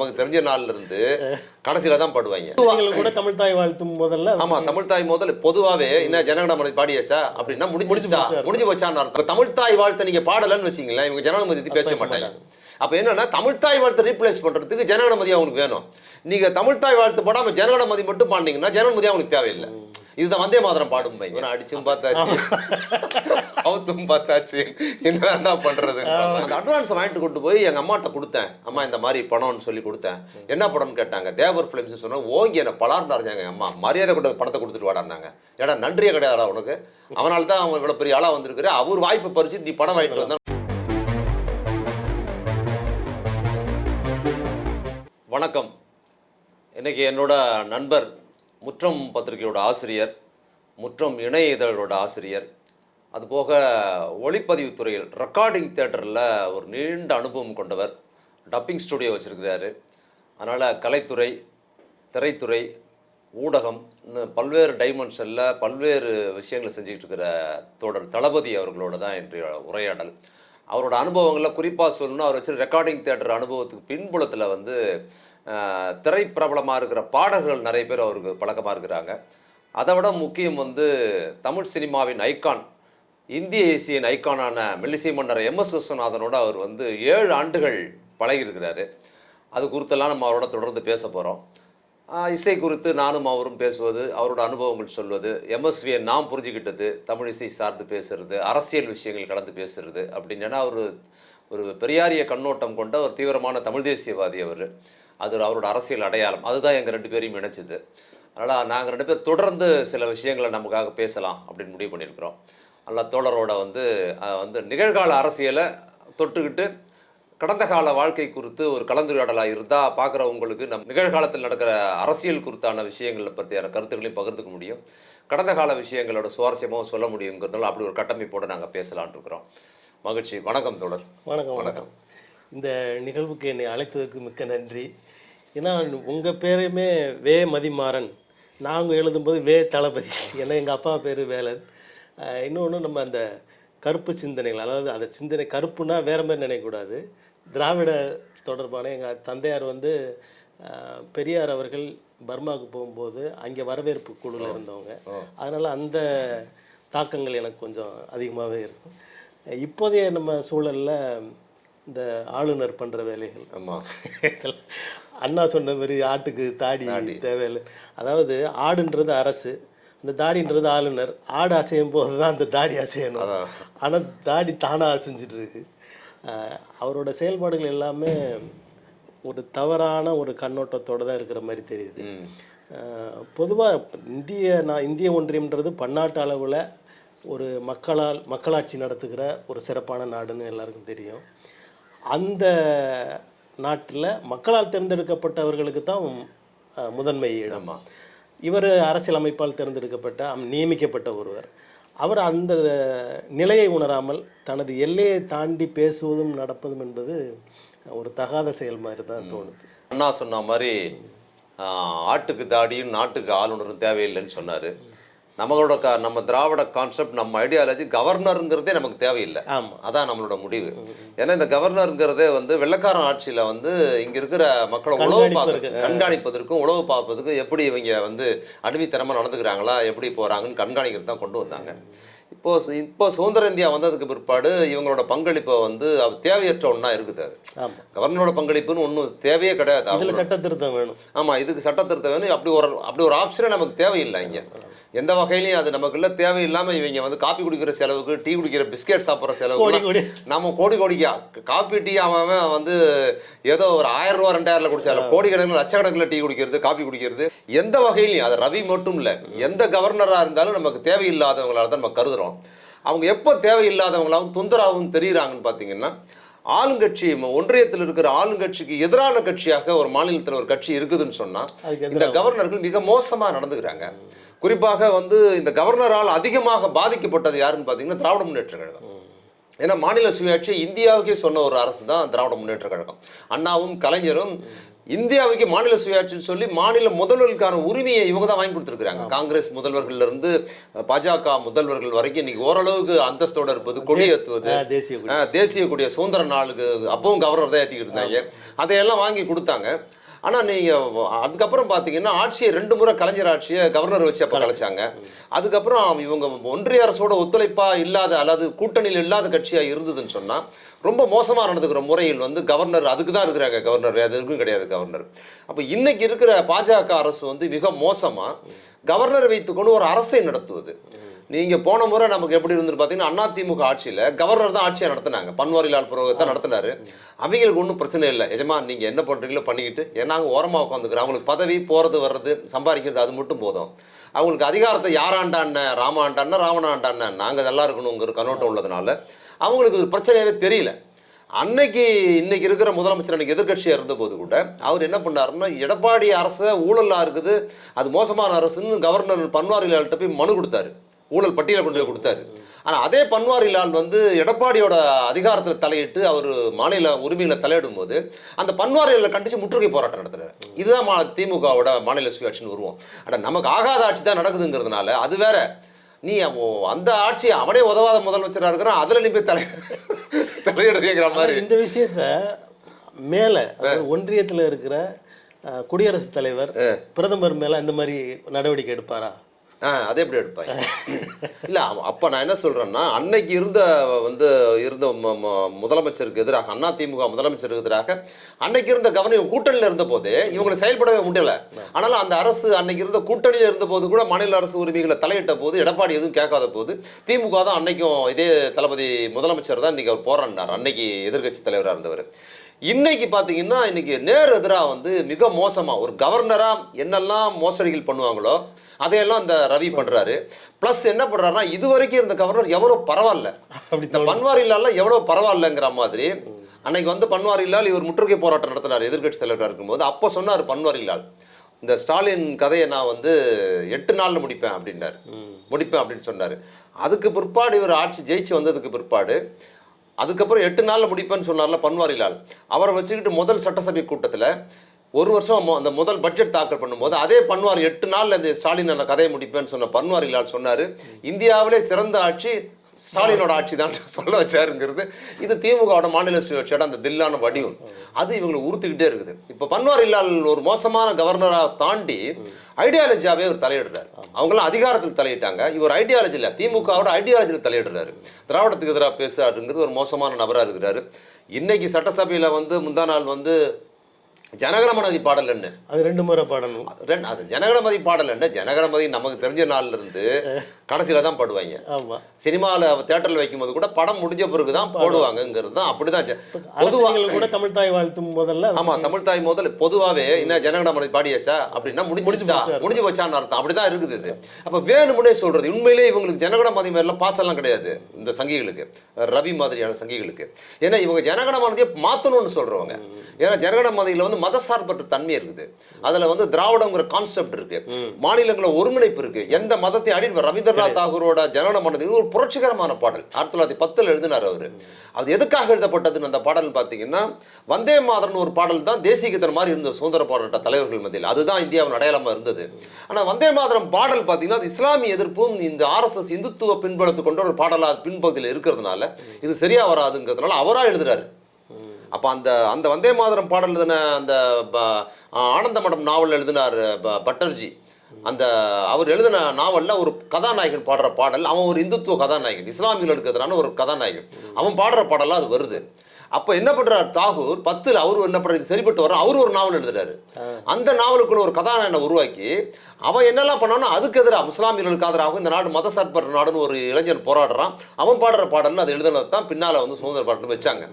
நமக்கு தெரிஞ்ச நாள்ல இருந்து கடைசியில தான் பாடுவாங்க. நீங்கள் கூட தமிழ் தாய் வாழ்த்தும் முதல்ல. ஆமா தமிழ் தாய் முதல் பொதுவாவே என்ன ஜனகணமனை பாடியாச்சா? அப்படின்னா முடிஞ்சிச்சா போச்சா? முடிஞ்சு போச்சான்னு அர்த்தம் தமிழ் தாய் வாழ்த்தை நீங்க பாடலன்னு வச்சீங்களேன் இவங்க ஜனகணமதி பேச மாட்டாங்க. அப்ப என்னன்னா தமிழ் தாய் வாழ்த்தை ரீப்ளேஸ் பண்றதுக்கு ஜனகணமதி அவங்களுக்கு வேணும். நீங்க தமிழ் தாய் வாழ்த்து பாடாம ஜனகணமதி மட்டும் பாடினீங்கன்னா ஜனகணமதி அவங்களுக்கு தேவையில்லை. இதுதான் வந்தே மாதரம் பாடும் பை இவனை அடிச்சும் பார்த்தாச்சு. அவுத்தும் பார்த்தாச்சு. என்ன பண்றது? அந்த அட்வான்ஸ் வாங்கிட்டு கொண்டு போய் எங்க அம்மாட்ட கொடுத்தேன். அம்மா இந்த மாதிரி பணம்னு சொல்லி கொடுத்தேன். என்ன படம்னு கேட்டாங்க. தேவர் ஃபிலிம்ஸ் சொன்னா ஓங்கி என்ன பலார்ந்தாருங்க எங்க அம்மா. மரியாதை கொண்டு பணத்தை கொடுத்துட்டு வாடான்னாங்க. ஏடா நன்றியே கிடையாதா உனக்கு. அவனால தான் அவன் இவ்வளவு பெரிய ஆளா வந்திருக்கிற அவர் வாய்ப்பு பறிச்சு நீ பணம் வாங்கிட்டு வந்தா. வணக்கம். இன்னைக்கு என்னோட நண்பர் முற்றம் பத்திரிகையோட ஆசிரியர் முற்றம் இணைய இதழோட ஆசிரியர் அதுபோக ஒளிப்பதிவு துறையில் ரெக்கார்டிங் தேட்டரில் ஒரு நீண்ட அனுபவம் கொண்டவர் டப்பிங் ஸ்டுடியோ வச்சுருக்கிறாரு. அதனால் கலைத்துறை திரைத்துறை ஊடகம் இன்னும் பல்வேறு டைமென்ஷனில் பல்வேறு விஷயங்களை செஞ்சுக்கிட்டு இருக்கிற தோழர் தளபதி அவர்களோட தான் இன்றைய உரையாடல். அவரோட அனுபவங்களில் குறிப்பாக சொல்லணும்னா அவர் வச்சு ரெக்கார்டிங் தேட்டர் அனுபவத்துக்கு பின்புலத்தில் வந்து திரைப்பிரபலமாக இருக்கிற பாடகர்கள் நிறைய பேர் அவருக்கு பழக்கமாக இருக்கிறாங்க. அதை விட முக்கியம் வந்து தமிழ் சினிமாவின் ஐகான் இந்திய ஏசியன் ஐக்கானான மெல்லிசை மன்னர் எம் எஸ் விஸ்வநாதனோட அவர் வந்து ஏழு ஆண்டுகள் பழகியிருக்கிறாரு. அது குறித்தெல்லாம் நம்ம அவரோட தொடர்ந்து பேச போகிறோம் இசை குறித்து நானும் அவரும் பேசுவது அவரோட அனுபவங்கள் சொல்வது எம்எஸ்வியை நாம் புரிஞ்சுக்கிட்டது தமிழ் இசை சார்ந்து பேசுறது அரசியல் விஷயங்கள் கலந்து பேசுறது அப்படின்னா. அவர் ஒரு பெரியாரிய கண்ணோட்டம் கொண்ட ஒரு தீவிரமான தமிழ் தேசியவாதி அவர். அது அவரோட அரசியல் அடையாளம். அதுதான் எங்கள் ரெண்டு பேரையும் இணைச்சது. அதனால் நாங்கள் ரெண்டு பேர் தொடர்ந்து சில விஷயங்களை நமக்காக பேசலாம் அப்படின்னு முடிவு பண்ணியிருக்கிறோம். நல்லா தோழரோட வந்து வந்து நிகழ்கால அரசியலை தொட்டுக்கிட்டு கடந்த கால வாழ்க்கை குறித்து ஒரு கலந்துரையாடலாக இருந்தால் பார்க்குறவங்களுக்கு நம் நிகழ்காலத்தில் நடக்கிற அரசியல் குறித்தான விஷயங்களை பற்றியான கருத்துக்களையும் பகிர்ந்துக்க முடியும். கடந்த கால விஷயங்களோட சுவாரஸ்யமாகவும் சொல்ல முடியுங்கிறதுனால அப்படி ஒரு கட்டமைப்போடு நாங்கள் பேசலாம்னு இருக்கிறோம். மகிழ்ச்சி. வணக்கம் தோழர். வணக்கம் வணக்கம். இந்த நிகழ்வுக்கு என்னை அழைத்ததுக்கு மிக்க நன்றி. ஏன்னா உங்கள் பேரையுமே வே மதிமாறன். நாங்கள் எழுதும்போது வே தளபதி. ஏன்னா எங்கள் அப்பா பேர் வேலன். இன்னொன்று நம்ம அந்த கருப்பு சிந்தனைகள் அதாவது அந்த சிந்தனை கருப்புனா வேற மாதிரி நினைக்கக்கூடாது. திராவிட தொடர்பான எங்கள் தந்தையார் வந்து பெரியார் அவர்கள் பர்மாவுக்கு போகும்போது அங்கே வரவேற்பு குழுவில் இருந்தவங்க. அதனால் அந்த தாக்கங்கள் எனக்கு கொஞ்சம் அதிகமாகவே இருக்கும். இப்போதைய நம்ம சூழலில் இந்த ஆளுநர் பண்ணுற வேலைகள். ஆமாம் அண்ணா சொன்ன மாதிரி ஆட்டுக்கு தாடி. தேவையில்லை. அதாவது ஆடுன்றது அரசு அந்த தாடின்றது ஆளுநர். ஆடு அசையும் போது தான் அந்த தாடி அசையணும். ஆனால் தாடி தானாக அசைஞ்சிட்டு இருக்கு. அவரோட செயல்பாடுகள் எல்லாமே ஒரு தவறான ஒரு கண்ணோட்டத்தோட தான் இருக்கிற மாதிரி தெரியுது. பொதுவாக இந்திய நான் இந்திய ஒன்றியம்ன்றது பன்னாட்டு அளவில் ஒரு மக்களால் மக்களாட்சி நடத்துகிற ஒரு சிறப்பான நாடுன்னு எல்லாருக்கும் தெரியும். அந்த நாட்டில் மக்களால் தேர்ந்தெடுக்கப்பட்டவர்களுக்கு தான் முதன்மை இடம் இவர் அரசியல் அமைப்பால் தேர்ந்தெடுக்கப்பட்ட நியமிக்கப்பட்ட ஒருவர். அவர் அந்த நிலையை உணராமல் தனது எல்லையை தாண்டி பேசுவதும் நடப்பதும் என்பது ஒரு தகாத செயல் மாதிரி தான் தோணுது. அண்ணா சொன்ன மாதிரி ஆட்டுக்கு தாடியும் நாட்டுக்கு ஆளுநரும் தேவையில்லைன்னு சொன்னார். நம்மளோட க நம்ம திராவிட கான்செப்ட் நம்ம ஐடியாலஜி கவர்னருங்கிறதே நமக்கு தேவையில்லை. ஆமாம் அதான் நம்மளோட முடிவு. ஏன்னா இந்த கவர்னருங்கிறதே வந்து வெள்ளக்காரன் ஆட்சியில வந்து இங்க இருக்கிற மக்களை உழவு பார்க்க கண்காணிப்பதற்கும் உழவு பார்ப்பதற்கும் எப்படி இவங்க வந்து அடிமைத்தனமா நடந்துக்கிறாங்களா எப்படி போறாங்கன்னு கண்காணிக்கிறது தான் கொண்டு வந்தாங்க. இப்போ இப்போ சுதந்திர இந்தியா வந்ததுக்கு பிற்பாடு இவங்களோட பங்களிப்பை வந்து தேவையற்ற ஒன்றா இருக்குது அது. ஆமாம் கவர்னரோட பங்களிப்புன்னு ஒன்றும் தேவையே கிடையாது. அவங்களோட- சட்ட திருத்தம் வேணும். ஆமா இதுக்கு சட்ட திருத்தம் வேணும். அப்படி ஒரு அப்படி ஒரு ஆப்ஷனே நமக்கு தேவையில்லை இங்க. எந்த வகையிலையும் அது நமக்குள்ள தேவையில்லாம இவங்க வந்து காப்பி குடிக்கிற செலவுக்கு டீ குடிக்கிற பிஸ்கெட் சாப்பிட்ற கோடி செலவுக்கு கோடி. நம்ம கோடி கோடிக்கா? காப்பி டீ அவன் வந்து ஏதோ ஒரு ஆயிரம் ரூபா ரெண்டாயிரம்ல குடிச்சால கோடிக்கணக்கில் லட்சக்கணக்கில் டீ குடிக்கிறது காப்பி குடிக்கிறது. எந்த வகையிலையும் அது ரவி மட்டும் இல்லை எந்த கவர்னரா இருந்தாலும் நமக்கு தேவையில்லாதவங்களால தான் நம்ம கருதுறோம். அவங்க எப்போ தேவையில்லாதவங்களாகவும் தொந்தராகவும் தெரியுறாங்கன்னு பார்த்தீங்கன்னா ஆளுங்கட்சி ஒன்றியத்தில் இருக்கிற ஆளுங்கட்சிக்கு எதிரான கட்சியாக ஒரு மாநிலத்தில் ஒரு கட்சி இருக்குதுன்னு சொன்னா அதுக்கு இந்த கவர்னர்கள் மிக மோசமா நடந்துக்கிறாங்க குறிப்பாக வந்து இந்த கவர்னரால் அதிகமாக பாதிக்கப்பட்டது யாருன்னு பார்த்தீங்கன்னா திராவிட முன்னேற்ற கழகம். ஏன்னா மாநில சுயாட்சி இந்தியாவுக்கே சொன்ன ஒரு அரசு தான் திராவிட முன்னேற்ற கழகம் அண்ணாவும் கலைஞரும் இந்தியாவுக்கு மாநில சுயாட்சின்னு சொல்லி மாநில முதல்வர்களுக்கான உரிமையை இவங்க தான் வாங்கி கொடுத்துருக்காங்க காங்கிரஸ் முதல்வர்கள்ல இருந்து பாஜக முதல்வர்கள் வரைக்கும் இன்னைக்கு ஓரளவுக்கு அந்தஸ்தோட இருப்பது தேசிய கொடி. ஆஹ் தேசிய கொடிய சுதந்திர நாளுக்கு அப்பவும் கவர்னர் தான் ஏற்றிக்கிட்டு இருந்தாங்க. அதையெல்லாம் வாங்கி கொடுத்தாங்க. ஆனால் நீங்கள் அதுக்கப்புறம் பார்த்தீங்கன்னா ஆட்சியை ரெண்டு முறை கலைஞர் ஆட்சியை கவர்னர் வச்சு அப்போ கலைச்சாங்க. அதுக்கப்புறம் இவங்க ஒன்றிய அரசோட ஒத்துழைப்பா இல்லாத அல்லது கூட்டணியில் இல்லாத கட்சியாக இருந்ததுன்னு சொன்னால் ரொம்ப மோசமாக நடந்துக்கிற முறையில் வந்து கவர்னர் அதுக்கு தான் இருக்கிறாங்க கவர்னர். அது எதுக்கும் கிடையாது கவர்னர். அப்போ இன்னைக்கு இருக்கிற பாஜக அரசு வந்து மிக மோசமாக கவர்னரை வைத்துக்கொண்டு ஒரு அரசை நடத்துவது. நீங்க போன முறை நமக்கு எப்படி இருந்து பார்த்தீங்கன்னா அதிமுக ஆட்சியில கவர்னர் தான் ஆட்சியை நடத்தினாங்க. பன்வாரிலால் புரோஹித் தான் நடத்தினாரு. அவங்களுக்கு ஒன்றும் பிரச்சனை இல்லை. எஜமா நீங்க என்ன பண்றீங்களோ பண்ணிக்கிட்டு ஏன்னா அவங்க ஓரமா உட்காந்துக்கிறோம். அவங்களுக்கு பதவி போறது வர்றது சம்பாதிக்கிறது அது மட்டும் போதும். அவங்களுக்கு அதிகாரத்தை யாராண்டான ராமாண்டான ராவணாண்டான நாங்க நல்லா இருக்கணுங்கிற கண்ணோட்டம் உள்ளதுனால. அவங்களுக்கு ஒரு பிரச்சனையாவே தெரியல. அன்னைக்கு இன்னைக்கு இருக்கிற முதலமைச்சர் அன்னைக்கு எதிர்க்கட்சியாக இருந்தபோது கூட அவர் என்ன பண்ணாருன்னா எடப்பாடி அரசை ஊழலாக இருக்குது அது மோசமான அரசுன்னு கவர்னர் பன்வாரிலால்கிட்ட போய் மனு கொடுத்தாரு. ஊழல் பட்டியலை கொண்டு போய் கொடுத்தாரு. ஆனால் அதே பன்வாரிலால் வந்து எடப்பாடியோட அதிகாரத்தில் தலையிட்டு அவர் மாநில உரிமைகளை தலையிடும் போது அந்த பன்வாரிலால் கண்டிச்சு முற்றுகை போராட்டம் நடத்துறாரு. இதுதான் மா திமுகவோட மாநில சுயாட்சின்னு உருவம். ஆனால் நமக்கு ஆகாத ஆட்சி தான் நடக்குதுங்கிறதுனால அது வேற. நீ அந்த ஆட்சி அவனே உதவாத முதலமைச்சராக இருக்கிறான் அதில் நீ போய் தலை தலையிடுறீங்கிற மாதிரி. இந்த விஷயத்த மேல அதாவது ஒன்றியத்துல இருக்கிற குடியரசுத் தலைவர் பிரதமர் மேல இந்த மாதிரி நடவடிக்கை எடுப்பாரா? ஆ அதை எப்படி எடுப்பாங்க? இல்லை அப்போ நான் என்ன சொல்கிறேன்னா அன்னைக்கு இருந்த வந்து இருந்த முதலமைச்சருக்கு எதிராக அண்ணா திமுக முதலமைச்சருக்கு எதிராக அன்னைக்கு இருந்த கவனம் கூட்டணியில் இருந்த போது இவங்களை செயல்படவே முடியல. ஆனாலும் அந்த அரசு அன்னைக்கு இருந்த கூட்டணியில் இருந்த போது கூட மாநில அரசு உரிமைகளை தலையிட்ட போது எடப்பாடி எதுவும் கேட்காத போது திமுக தான் அன்னைக்கும் இதே தளபதி முதலமைச்சர் தான் இன்னைக்கு அவர் போராடினார். அன்னைக்கு எதிர்க்கட்சி தலைவராக இருந்தவர். இன்னைக்கு பார்த்தீங்கன்னா இன்னைக்கு நேர் எதிராக வந்து மிக மோசமாக ஒரு கவர்னராக என்னெல்லாம் மோசடிகள் பண்ணுவாங்களோ அதையெல்லாம் இந்த ரவி பண்றாரு. ப்ளஸ் என்ன பண்றாருன்னா இது வரைக்கும் இருந்த கவர்னர் எவ்வளோ பரவாயில்ல. அப்படி இந்த பன்வாரிலால் எவ்வளோ பரவாயில்லங்கிற மாதிரி அன்னைக்கு வந்து பன்வாரிலால் இவர் முற்றுகை போராட்டம் நடத்தினார் எதிர்க்கட்சி தலைவராக இருக்கும்போது. அப்போ சொன்னார் பன்வாரிலால் இந்த ஸ்டாலின் கதையை நான் வந்து எட்டு நாளில் முடிப்பேன் அப்படின்னாரு. முடிப்பேன் அப்படின்னு சொன்னார். அதுக்கு பிற்பாடு இவர் ஆட்சி ஜெயிச்சு வந்ததுக்கு பிற்பாடு அதுக்கப்புறம் எட்டு நாளில் முடிப்பேன்னு சொன்னார்ல பன்வாரிலால். அவரை வச்சுக்கிட்டு முதல் சட்டசபை கூட்டத்தில் ஒரு வருஷம் அந்த முதல் பட்ஜெட் தாக்கல் பண்ணும்போது அதே பன்வார் எட்டு நாளில் இந்த ஸ்டாலின் அந்த கதையை முடிப்பேன்னு சொன்ன பன்வாரிலால் சொன்னார். இந்தியாவிலே சிறந்த ஆட்சி ஸ்டாலினோட ஆட்சி தான் சொல்ல வச்சாருங்கிறது. இது திமுகவோட மாநில சுயாட்சியோட அந்த தில்லான வடிவம். அது இவங்களை உறுத்திக்கிட்டே இருக்குது. இப்போ பன்வாரிலால் ஒரு மோசமான கவர்னராக தாண்டி ஐடியாலஜியாவே அவர் தலையிடுறாரு. அவங்களாம் அதிகாரத்தில் தலையிட்டாங்க. இவர் ஐடியாலஜி இல்லை திமுகவோட ஐடியாலஜியில் தலையிடுறாரு. திராவிடத்துக்கு எதிராக பேசுறாருங்கிறது ஒரு மோசமான நபராக இருக்கிறாரு. இன்னைக்கு சட்டசபையில் வந்து முந்தா நாள் வந்து ஜனகணமனதி பாடல் என்ன? அது ரெண்டு முறை பாடணும். ரெண்டு அது ஜனகணமதி பாடல் என்ன? ஜனகணமதி நமக்கு தெரிஞ்ச நாள்ல இருந்து கடைசியில தான் பாடுவாங்க. ஆமா. சினிமாவில் தேட்டரில் வைக்கும்போது கூட படம் முடிஞ்ச பிறகு தான் போடுவாங்கங்கிறது தான் அப்படிதான் அரசியல்கள் கூட தமிழ் தாய் வாழ்த்தும் முதல்ல ஆமா தமிழ் தாய் முதல் பொதுவாவே என்ன ஜனகணமனை பாடியாச்சா அப்படின்னா முடிஞ்சுச்சா முடிஞ்சு வச்சான்னு அர்த்தம். அப்படிதான் இருக்குது இது. அப்ப வேணுமுனே சொல்றது உண்மையிலே இவங்களுக்கு ஜனகணமதி மாதிரிலாம் பாசெல்லாம் கிடையாது இந்த சங்கிகளுக்கு. ரவி மாதிரியான சங்கிகளுக்கு. ஏன்னா இவங்க ஜனகணமனதையே மாத்தணும்னு சொல்றவங்க. ஏன்னா ஜனகணமதியில வந்து மதசார்பற்ற தன்மை இருக்குது. அதுல வந்து திராவிடங்கிற கான்செப்ட் இருக்கு. மாநிலங்கள ஒருங்கிணைப்பு இருக்கு. எந்த மதத்தை அடி ரவீந்திரநாத் தாகூரோட ஜனகணமனது இது ஒரு புரட்சிகரமான பாடல். ஆயிரத்தி தொள்ளாயிரத்தி பத்தில் எழுதினார் அவரு. அது எதுக்காக எழுதப்பட்டதுன்னு அந்த பாடல் பார்த்தீங்கன்னா வந்தே மாதரன் ஒரு பாடல் தான் தேசிய கீதம் மாதிரி இருந்த சுதந்திர போராட்ட தலைவர்கள் மத்தியில். அதுதான் இந்தியாவின் அடையாளமா இருந்தது. ஆனா வந்தே மாதரம் பாடல் பார்த்தீங்கன்னா அது இஸ்லாமிய எதிர்ப்பும் இந்த ஆர்எஸ்எஸ் இந்துத்துவ பின்பலத்து கொண்ட ஒரு பாடலா பின்பகுதியில் இருக்கிறதுனால இது சரியா வராதுங்கிறதுனால அவரா எழுதுறாரு. அப்போ அந்த அந்த வந்தே மாதரம் பாடல் எழுதின அந்த ஆனந்த மடம் நாவல் எழுதினார் பட்டர்ஜி. அந்த அவர் எழுதின நாவல்ல ஒரு கதாநாயகன் பாடுற பாடல் அவன் ஒரு இந்துத்துவ கதாநாயகன் இஸ்லாமியர்களுக்கு எதிரான ஒரு கதாநாயகன். அவன் பாடுற பாடலாம் அது வருது. அப்போ என்ன பண்றார் தாகூர்? பத்தில் அவரு என்ன பண்றாரு? இது சரிப்பட்டு வர அவர் ஒரு நாவல் எழுதுறாரு. அந்த நாவலுக்குள்ள ஒரு கதாநாயகனை உருவாக்கி அவன் என்னெல்லாம் பண்ணானா அதுக்கு எதிராக முஸ்லாமியர்களுக்கு ஆதரவாக இந்த நாடு மதசார்பற்ற நாடுன்னு ஒரு இளைஞர் போராடுறான். அவன் பாடுற பாடல்னு அது எழுதுனது தான் பின்னால வந்து சுதந்திர பாடல்னு வச்சாங்க.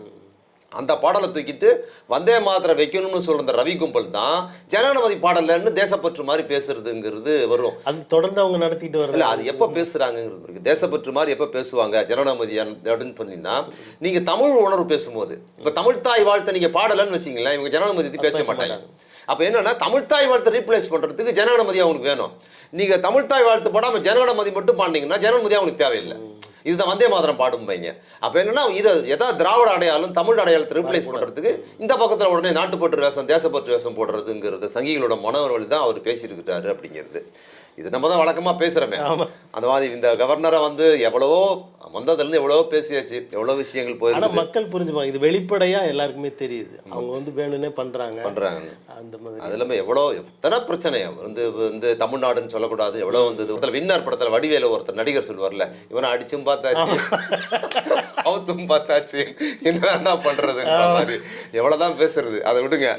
அந்த பாடலை தூக்கிட்டு வந்தே மாத்திரை வைக்கணும்னு சொல்ற அந்த ரவி கும்பல் தான் ஜனகணபதி பாடலன்னு தேசப்பற்று மாதிரி பேசுறதுங்கிறது வரும். அது தொடர்ந்து அவங்க நடத்திட்டு வரல அது எப்ப பேசுறாங்கிறது இருக்கு. தேசப்பற்று மாதிரி எப்ப பேசுவாங்க? ஜனநாமதி அப்படின்னு பண்ணீங்கன்னா நீங்க தமிழ் உணர்வு பேசும்போது இப்ப தமிழ் தாய் வாழ்த்தை நீங்க பாடலன்னு வச்சீங்களேன் இவங்க பத்தி பேச மாட்டாங்க. அப்ப என்னன்னா தமிழ் தாய் வாழ்த்தை ரீப்ளேஸ் பண்றதுக்கு ஜனநாமதி அவங்களுக்கு வேணும். நீங்க தமிழ் தாய் வாழ்த்து பாடாம ஜனநாமதி மட்டும் பாண்டீங்கன்னா ஜனநாமதி அவங்களுக்கு தேவையில்லை. இதுதான் வந்தே மாதரம் பாடும்பைங்க. அப்ப என்னன்னா இதை எதாவது திராவிட அடையாளம் தமிழ் அடையாளத்தை ரீப்ளேஸ் பண்றதுக்கு இந்த பக்கத்துல உடனே நாட்டுப்பற்று வேஷம் தேசப்பற்று வேஷம் போடுறதுங்கிறது சங்கிகளோட மனவர்கள் தான் அவர் பேசியிருக்கிறாரு அப்படிங்கிறது. இது நம்ம தான் வழக்கமா பேசுறோமே. ஆமா. அந்த மாதிரி இந்த கவர்னரை வந்து எவ்வளவோ வந்ததுலேருந்து எவ்வளவோ பேசியாச்சு எவ்வளோ விஷயங்கள் போயிருக்கு மக்கள் புரிஞ்சுப்பாங்க. இது வெளிப்படையா எல்லாருக்குமே தெரியுது. அவங்க வந்து வேணும்னே பண்றாங்க. பண்றாங்க. அந்த மாதிரி. அது இல்லாமல் எவ்வளோ எத்தனை பிரச்சனை. வந்து வந்து தமிழ்நாடுன்னு சொல்லக்கூடாது. எவ்வளோ ஒருத்தர் வின்னர் படத்தில் வடிவேல ஒருத்தர் நடிகர் சொல்வார்ல இவனை அடிச்சும் பார்த்தாச்சு. அவுத்தும் பார்த்தாச்சு. என்ன பண்றதுன்ற மாதிரி. எவ்வளோதான் பேசுறது. அதை விடுங்க.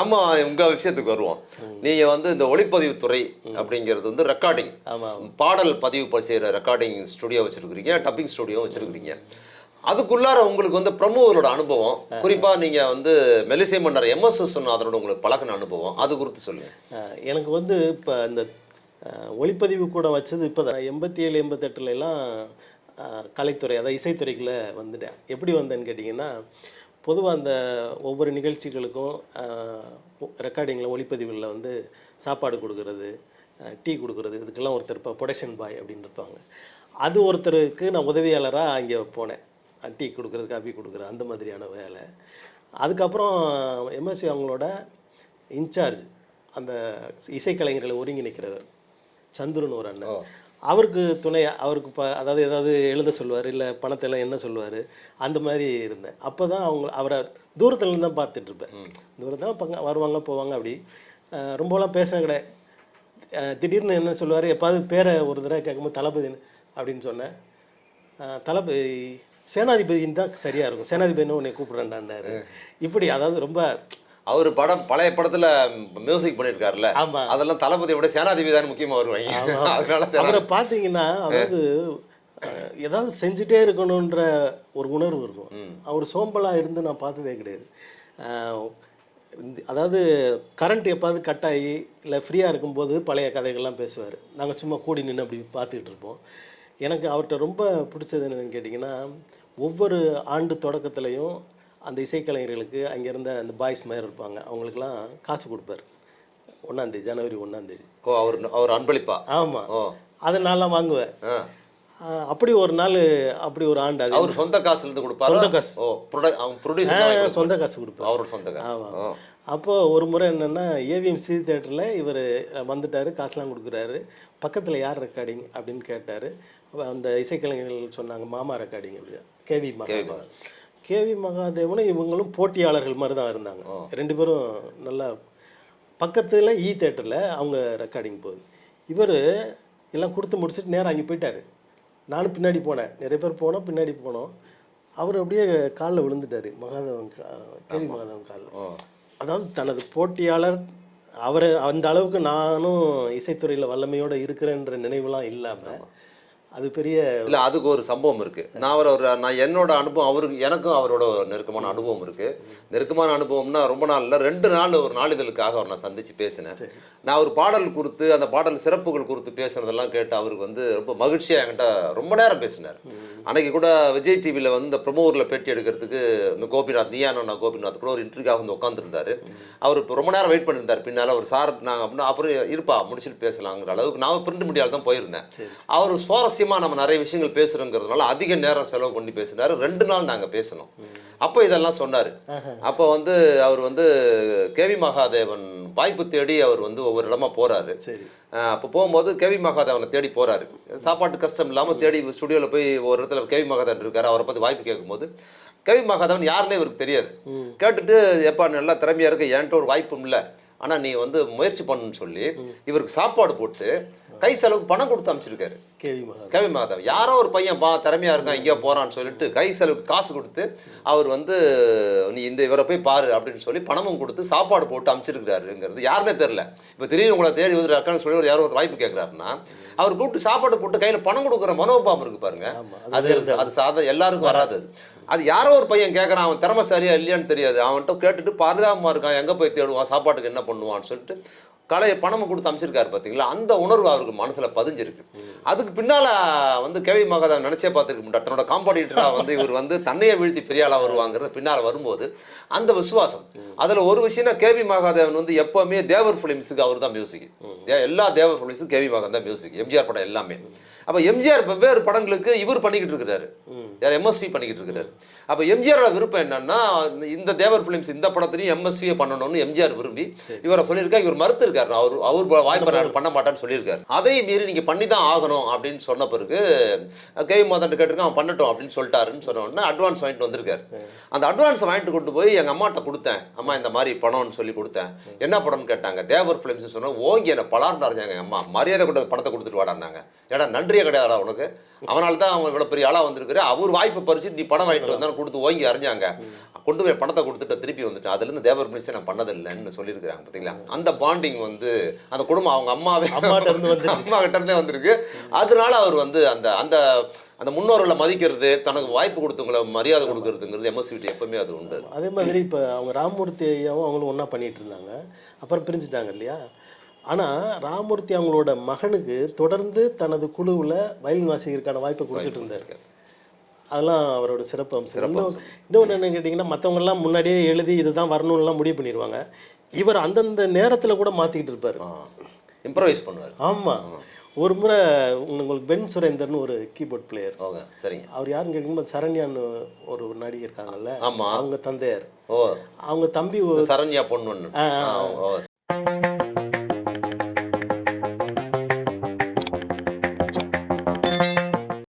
நம்ம உங்க விஷயத்துக்கு வருவோம். நீங்க வந்து இந்த ஒளிப்பதிவு துறை அப்படிங்கிறது வந்து ரெக்கார்டிங் பாடல் பதிவு செய்யற ரெக்கார்டிங் ஸ்டுடியோ வச்சிருக்கிறீங்க டப்பிங் ஸ்டுடியோ வச்சிருக்கிறீங்க. அதுக்குள்ளார உங்களுக்கு வந்து பிரமுகரோட அனுபவம். குறிப்பா நீங்க வந்து மெலிசை மன்னர் எம்எஸ் விஸ்வநாதனோட உங்களுக்கு பழக்கின அனுபவம். அது குறித்து சொல்லுங்க. அஹ் எனக்கு வந்து இப்போ இந்த ஒளிப்பதிவு கூட வச்சது இப்போ தான். எண்பத்தி ஏழு எண்பத்தெட்டுல எல்லாம் கலைத்துறை அதாவது இசைத்துறைக்குள்ள வந்துட்டேன். எப்படி வந்தேன்னு கேட்டிங்கன்னா பொதுவாக அந்த ஒவ்வொரு நிகழ்ச்சிகளுக்கும் ரெக்கார்டிங்கில் ஒளிப்பதிவில் வந்து சாப்பாடு கொடுக்கறது டீ கொடுக்கறது இதுக்கெல்லாம் ஒருத்தர் இப்போ ப்ரொடக்ஷன் பாய் அப்படின்னு இருப்பாங்க. அது ஒருத்தருக்கு நான் உதவியாளராக அங்கே போனேன். டீ கொடுக்குறது காஃபி கொடுக்குறது அந்த மாதிரியான வேலை. அதுக்கப்புறம் எம்எஸ்சி அவங்களோட இன்சார்ஜ் அந்த இசைக்கலைஞர்களை ஒருங்கிணைக்கிறவர் சந்துருன்னு ஒரு அண்ணன். அவருக்கு துணையா அவருக்கு ப அதாவது ஏதாவது எழுத சொல்லுவார் இல்லை பணத்தை எல்லாம் என்ன சொல்லுவார் அந்த மாதிரி இருந்தேன். அப்போ தான் அவங்க அவரை தூரத்துல இருந்து தான் பார்த்துட்டு இருப்பேன். ம். தூரத்தில் பங்க வருவாங்க போவாங்க அப்படி. ரொம்பலாம் பேசின கிடையாது. திடீர்னு என்ன சொல்லுவார்? எப்பாவது பேரை ஒரு தடவை கேட்கும்போது தளபதி அப்படின்னு சொன்னேன். தளபதி சேனாதிபதின்னு தான் சரியாக இருக்கும். சேனாதிபதினு உன்னை கூப்பிட்றேன்டாண்டாரு இப்படி அதாவது ரொம்ப அவர் படம் பழைய படத்துல மியூசிக் பண்ணியிருக்காருல்ல. ஆமாம் அதெல்லாம் தளபதியை விட சேனாதிபதி தான் முக்கியமா வருவாங்க. ஆமா. அதனால அவரை பார்த்தீங்கன்னா அதாவது ஏதாவது செஞ்சுட்டே இருக்கணுன்ற ஒரு உணர்வு இருக்கும். அவர் சோம்பலாக இருந்து நான் பார்த்ததே கிடையாது. அதாவது கரண்ட் எப்பாவது கட் ஆகி இல்லை ஃப்ரீயாக இருக்கும்போது பழைய கதைகள்லாம் பேசுவார். நாங்கள் சும்மா கூடி நின்று அப்படி பார்த்துக்கிட்டு இருப்போம். எனக்கு அவர்கிட்ட ரொம்ப பிடிச்சது என்னன்னு கேட்டிங்கன்னா ஒவ்வொரு ஆண்டு தொடக்கத்துலையும் அந்த இசைக்கலைஞர்களுக்கு அங்கே இருந்த அந்த பாய்ஸ் மாதிரி இருப்பாங்க. அவங்களுக்குலாம் காசு கொடுப்பார். ஒன்றாந்தேதி ஜனவரி ஒன்றாந்தேதி ஓ அவர் அவர் அன்பளிப்பா? ஆமாம் ஓ. அதை நான்லாம் வாங்குவேன். அப்படி ஒரு நாள் அப்படி ஒரு ஆண்டு அது. அவர் சொந்த காசுல இருந்து கொடுப்பாரு? சொந்த காசு. ஓ ப்ரொட- அவன் ஆஹ் ப்ரொடியூசர் சொந்த காசு கொடுப்பேன் அவரோட சொந்த காசு. ஆமா. ஓ. அப்போ ஒரு முறை என்னன்னா ஏவிஎம் சி தேட்டரில் இவர் வந்துட்டாரு காசுலாம் கொடுக்குறாரு. பக்கத்தில் யார் ரெக்கார்டிங் அப்படின்னு கேட்டார். அந்த இசைக்கலைஞர்கள் சொன்னாங்க மாமா ரெக்கார்டிங் அப்படி கேவி மகாதேவன். கேவி மகாதேவனும் இவங்களும் போட்டியாளர்கள் மாதிரி தான் இருந்தாங்க. ரெண்டு பேரும் நல்லா பக்கத்தில் இ தேட்டரில் அவங்க ரெக்கார்டிங் போகுது. இவர் எல்லாம் கொடுத்து முடிச்சுட்டு நேரா அங்கே போயிட்டாரு. நானும் பின்னாடி போனேன். நிறைய பேர் போனோம் பின்னாடி போனோம். அவர் அப்படியே காலில் விழுந்துட்டாரு. மகாதேவன் கேவி மகாதேவன் காலில். அதாவது தனது போட்டியாளர் அவரை அந்த அளவுக்கு நானும் இசைத்துறையில் வல்லமையோடு இருக்கிறேன்ற நினைவுலாம் இல்லாமல் அது பெரிய இல்ல அதுக்கு ஒரு சம்பவம் இருக்கு. நான் அவர் ஒரு நான் என்னோட அனுபவம் அவருக்கு எனக்கும் அவரோட நெருக்கமான அனுபவம் இருக்கு. நெருக்கமான அனுபவம்னா ரொம்ப நாள் இல்ல ரெண்டு நாள் ஒரு நாளிதழுக்காக அவர் நான் சந்திச்சு பேசினேன். நான் ஒரு பாடல் குறித்து அந்த பாடல் சிறப்புகள் குறித்து பேசுனதெல்லாம் கேட்டு அவருக்கு வந்து ரொம்ப மகிழ்ச்சியா என்கிட்ட ரொம்ப நேரம் பேசினார். அன்னைக்கு கூட விஜய் டிவியில் வந்து இந்த ப்ரொமோரில் பேட்டி எடுக்கிறதுக்கு இந்த கோபிநாத் நீயானோ கோபிநாத் கூட ஒரு இன்டர்வியூக்காக வந்து உட்காந்துருந்தாரு அவர் இப்போ ரொம்ப நேரம் வெயிட் பண்ணியிருந்தார் பின்னால் அவர் சார் நாங்கள் அப்படின்னா அப்புறம் இருப்பா முடிச்சுட்டு முடியாத அளவுக்கு நான் பிரிண்ட் மீடியாவில் தான் போயிருந்தேன். அவர் சுவாரஸ்யமாக நம்ம நிறைய விஷயங்கள் பேசுகிறோங்கிறதுனால அதிக நேரம் செலவு பண்ணி பேசினார். ரெண்டு நாள் நாங்கள் பேசினோம் அப்போ இதெல்லாம் சொன்னார். அப்போ வந்து அவர் வந்து கேவி மகாதேவன் வாய்ப்பு தேடி அவர் வந்து ஒவ்வொரு இடமா போறாரு. சரி. அப்போ போகும்போது கேவி மகாதேவனை தேடி போறாரு. சாப்பாட்டு கஷ்டம் இல்லாமல் தேடி ஸ்டுடியோவில் போய் ஒரு இடத்துல கேவி மகாதேவன் இருக்காரு. அவரை பற்றி வாய்ப்பு கேட்கும்போது கேவி மகாதேவன் யாருன்னே இவருக்கு தெரியாது. கேட்டுட்டு எப்பா நல்லா திறமையா இருக்கு. என்கிட்ட ஒரு வாய்ப்பும் இல்லை. ஆனா நீ வந்து முயற்சி பண்ணுன்னு சொல்லி இவருக்கு சாப்பாடு போட்டு கை செலவுக்கு பணம் கொடுத்து அமைச்சிருக்காரு கேவி மகாதேவன் யாரோ ஒரு பையன் பா திறமையா இருக்கான் இங்கே போறான்னு சொல்லிட்டு கை செலவுக்கு காசு கொடுத்து அவர் வந்து நீ இந்த இவரை போய் பாரு அப்படின்னு சொல்லி பணமும் கொடுத்து சாப்பாடு போட்டு அமைச்சிருக்காருங்கிறது யாருமே தெரியல. இப்போ திடீர்னு உங்களை தேடி வந்து இருக்கான்னு சொல்லி ஒரு யாரோ ஒரு வாய்ப்பு கேட்குறாருன்னா அவர் கூப்பிட்டு சாப்பாடு போட்டு கையில பணம் கொடுக்குற மனோபாவம் இருக்கு பாருங்க. அது அது சாதா எல்லாருக்கும் வராது அது யாரோ ஒரு பையன் கேட்குறான் அவன் திறமை சரியா இல்லையான்னு தெரியாது. அவன்கிட்ட கேட்டுட்டு பரிதாபமா இருக்கான் எங்க போய் தேடுவான்? சாப்பாட்டுக்கு என்ன பண்ணுவான்னு சொல்லிட்டு கலையை பணமும் கொடுத்து அமைச்சிருக்காரு பார்த்தீங்களா அந்த உணர்வு அவருக்கு மனசுல பதிஞ்சிருக்கு. அதுக்கு பின்னால வந்து கேவி மகாதேவன் நினைச்சே பார்த்துருக்க முடியாது. தன்னோட காம்படிட்டரா வந்து இவர் வந்து தன்னையே வீழ்த்தி பெரிய ஆளா வருவாங்கிறது பின்னால வரும்போது அந்த விசுவாசம். அதுல ஒரு விஷயம்னா கேவி மகாதேவன் வந்து எப்பவுமே தேவர் ஃபிலிம்ஸுக்கு அவர் தான் மியூசிக். எல்லா தேவர் ஃபிலிம்ஸுக்கும் கேவி மகாதேவன் தான் மியூசிக். எம்ஜிஆர் படம் எல்லாமே. அப்ப எம்ஜிஆர் வெவ்வேறு படங்களுக்கு இவர் பண்ணிக்கிட்டு இருக்கிறாரு. யார் எம்எஸ்வி பண்ணிக்கிட்டு இருக்கிறாரு. அப்போ எம்ஜிஆரோட விருப்பம் என்னன்னா இந்த தேவர் ஃபிலிம்ஸ் இந்த படத்துலையும் எம்எஸ்வியை பண்ணணும்னு எம்ஜிஆர் விரும்பி இவரை சொல்லியிருக்காரு இவர் மறுத்து இருக்காரு அவர் அவர் வாய்ப்பு நான் பண்ண மாட்டேன்னு சொல்லியிருக்காரு. அதை மீறி நீங்க பண்ணி தான் ஆகணும் அப்படின்னு சொன்ன பிறகு கேவி மாதன் கேட்டிருக்கேன் அவன் பண்ணட்டும் அப்படின்னு சொல்லிட்டாருன்னு சொன்ன உடனே அட்வான்ஸ் வாங்கிட்டு வந்திருக்காரு. அந்த அட்வான்ஸ் வாங்கிட்டு கொண்டு போய் எங்க அம்மாட்ட கொடுத்தேன். அம்மா இந்த மாதிரி பணம்னு சொல்லி கொடுத்தேன். என்ன படம்னு கேட்டாங்க தேவர் ஃபிலிம்ஸ் சொன்னா ஓங்கி என்ன பலார்னு அறிஞ்சாங்க எங்க அம்மா. மரியாதை கொண்டு பணத்தை கொடுத்துட்டு வாடான்னாங்க. ஏடா நன்றியே கிடையாதா உனக்கு. அவனால தான் அவன் இவ்வளோ பெரிய ஆளாக வந்திருக்காரு. அவர் வாய்ப்பு பறிச்சு நீ படம் வாங்கிட்டு வந்தாலும் கொடுத்து ஓங்கி அறிஞ்சாங்க கொண்டு போய் பணத்தை கொடுத்துட்டு திருப்பி வந்துட்டேன் அதுலேருந்து தேவர் மினிஸ்டர் நான் பண்ணதில்லைன்னு சொல்லியிருக்கிறாங்க பார்த்தீங்களா அந்த பாண்டிங் வந்து அந்த குடும்பம் அவங்க அம்மாவே அம்மா கிட்ட வந்திருக்கு. அதனால அவர் வந்து அந்த அந்த அந்த முன்னோர்களை மதிக்கிறது தனக்கு வாய்ப்பு கொடுத்தவங்களை மரியாதை கொடுக்கறதுங்கிறது எம்எஸ்சிட்டி எப்பவுமே அது உண்டு. அதே மாதிரி இப்போ அவங்க ராமமூர்த்தி ஐயாவும் அவங்களும் ஒன்றா பண்ணிட்டு இருந்தாங்க. அப்புறம் பிரிஞ்சுட்டாங்க இல்லையா? ஆனால் ராமமூர்த்தி அவங்களோட மகனுக்கு தொடர்ந்து தனது குழுவில் வயலின் வாசிக்கிறதுக்கான வாய்ப்பை கொடுத்துட்டு இருந்தாரு. அதெல்லாம் அவரோட சிறப்பு அம்சம். இன்னும். இன்னொன்று என்ன கேட்டிங்கன்னா மற்றவங்கெல்லாம் முன்னாடியே எழுதி இதுதான் வரணும்லாம் முடிவு பண்ணிடுவாங்க இவர் அந்தந்த நேரத்தில் கூட மாற்றிக்கிட்டு இருப்பார். இம்ப்ரவைஸ் பண்ணுவார். ஆமாம் ஒரு முறை உங்களுக்கு பென் சுரேந்தர்னு ஒரு கீபோர்ட் பிளேயர். ஓகே சரிங்க. அவர் யாருன்னு கேட்டிங்கன்னா சரண்யான்னு ஒரு நடிகை இருக்காங்கல்ல. ஆமா. அவங்க தந்தையார். ஓ. அவங்க தம்பி சரண்யா பொண்ணு ஆ,